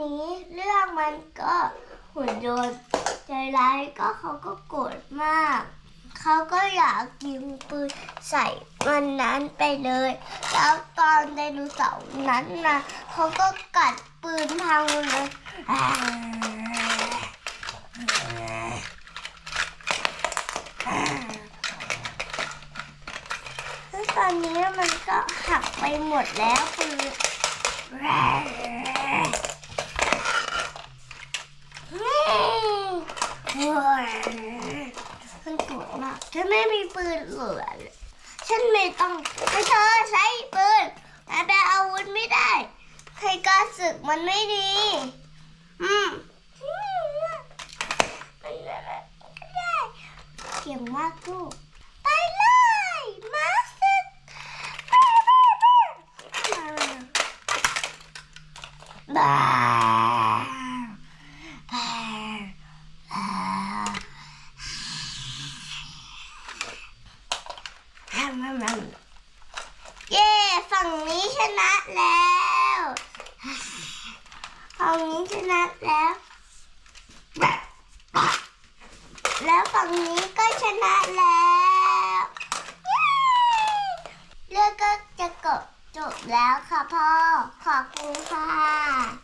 นี้เรื่องมันก็หุ่นยนต์ใจร้ายก็เขาก็โกรธมาก เขาก็อยากยิงปืนใส่มันนั้นไปเลย แล้วตอนไดโนเสาร์นั้นนะเขาก็กัดปืนพังเลยอ่าแล้วตอนนี้มันก็หักไปหมดแล้วปืน มันโกรธมากฉันไม่มีปืนเหลือฉันไม่ต้องให้เธอใช้ปืนแต่แปลอาวุธไม่ได้ ใครกล้าศึกมันไม่ดี อืมมันได้เก่งมากลูกไปเลยมาศึกบ้าบ้าบ้า เย้ฝั่งนี้ชนะแล้วฝั่งนี้ชนะแล้ว แล้วฝั่งนี้ก็ชนะแล้วเย้เรื่องก็จะจบจบแล้วค่ะพ่อ ขอบคุณค่ะ